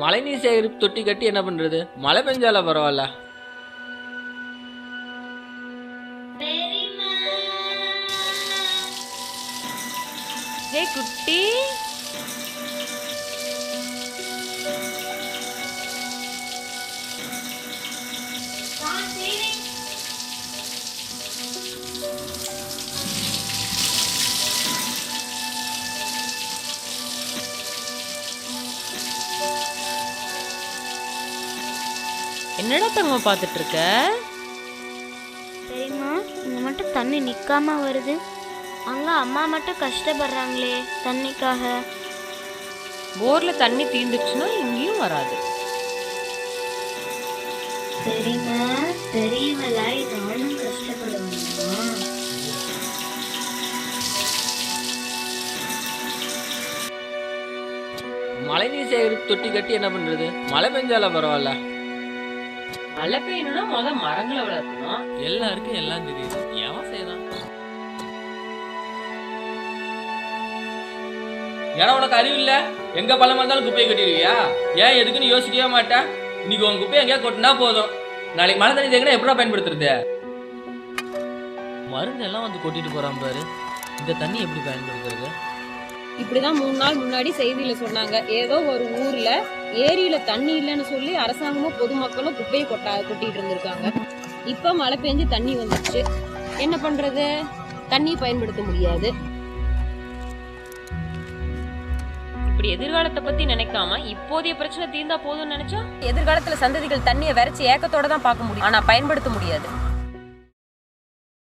மழைநீர் சேகரிப்பு தொட்டி கட்டி என்ன பண்றது? மழை பெஞ்சால பரவாயில்ல? ஹே குட்டி. என்னடா தங்கம் பார்த்துட்டு இருக்க சரிம்மா இங்க மட்டும் தண்ணி நிக்காம வருது. அங்க அம்மா மட்டும் கஷ்டப்படுறாங்களே தண்ணிக்காக. போர்ல தண்ணி தீந்துச்சுன்னா இங்கேயும் வராது. சரிம்மா பெரியவளாய் நானும் கஷ்டப்படுவேம்மா மழைநீர் சேகரிப்பு தொட்டி கட்டி என்ன பண்றது? மழை பெஞ்சால பரவாயில்ல. மழை பெய்யணும்னா முத மரங்களை வளர்க்கணும். எல்லாருக்கும் எல்லாம் தெரியுது எவன் செய்யலாம் ஏன்னா உனக்கு அறிவு இல்ல? எங்க பழம் இருந்தாலும் குப்பையை கட்டிடுவியா? ஏன் எதுக்குன்னு யோசிக்கவே மாட்டேன். இன்னைக்கு உன் குப்பையை எங்கேயா கொட்டினா போதும். நாளைக்கு மழை தண்ணி தேங்கினா எப்படா பயன்படுத்துறது? மருந்து எல்லாம் வந்து கொட்டிட்டு போறான் பாரு. இந்த தண்ணி எப்படி பயன்படுத்துறது? இப்படிதான் மூணு நாள் முன்னாடி செய்தியில சொன்னாங்க. ஏதோ ஒரு ஊர்ல ஏரியில தண்ணி இல்லைன்னு சொல்லி அரசாங்கமும் பொதுமக்களும் குப்பையை கொட்டா கொட்டிட்டு இருந்திருக்காங்க. இப்ப மழை பெஞ்சு தண்ணி வந்துச்சு என்ன பண்றது? தண்ணி பயன்படுத்த முடியாது. இப்படி எதிர்காலத்தை பத்தி நினைக்காம இப்போதைய பிரச்சனை தீர்ந்தா போதும்னு நினைச்சா? எதிர்காலத்துல சந்ததிகள் தண்ணியை வரைச்சு ஏக்கத்தோட தான் பார்க்க முடியும். ஆனா பயன்படுத்த முடியாது.